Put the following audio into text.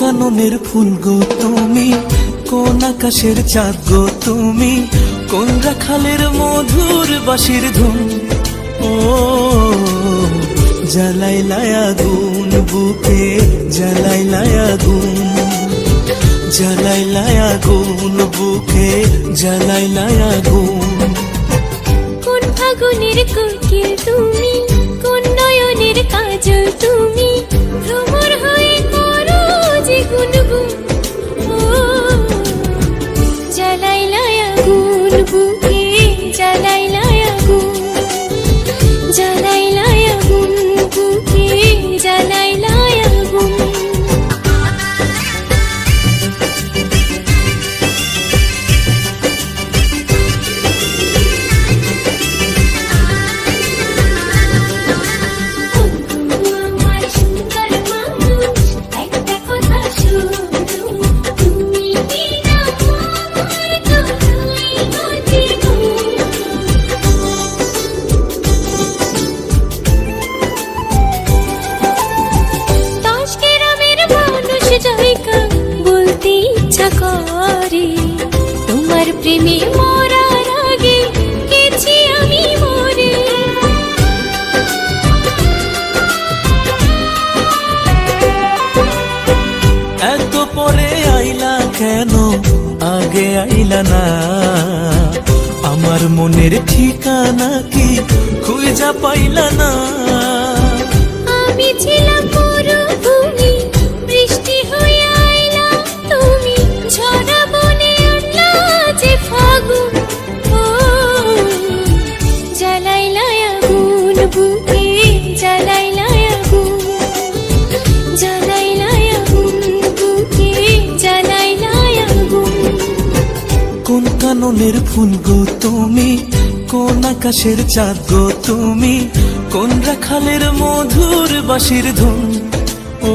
কাননের ফুল গো তুমি, কোন আকাশের চাঁদ গো তুমি, কোন রাখালের মধুর বাঁশির ধুম ও, জ্বালাই লায়া গুন বুকে জ্বালাই লায়া গুন জ্বালাই লায়া গুন বুকে জ্বালাই লায়া গুন কোন ফাগুনের কোকিল তুমি, কোন নয়নের কাজল তুমি বুকে ইচ্ছা তোমার প্রেমে মরার আগে গেছি আমি মরে। এত পরে আইলা কেন? আগে আইলা না। আমার মনের ঠিকানা কি খুঁজা পাইলা না। বুকে কাননের ফুল গো তুমি, কোন আকাশের চাঁদ গো তুমি, কোন রাখালের মধুর বাঁশির ধুন, ও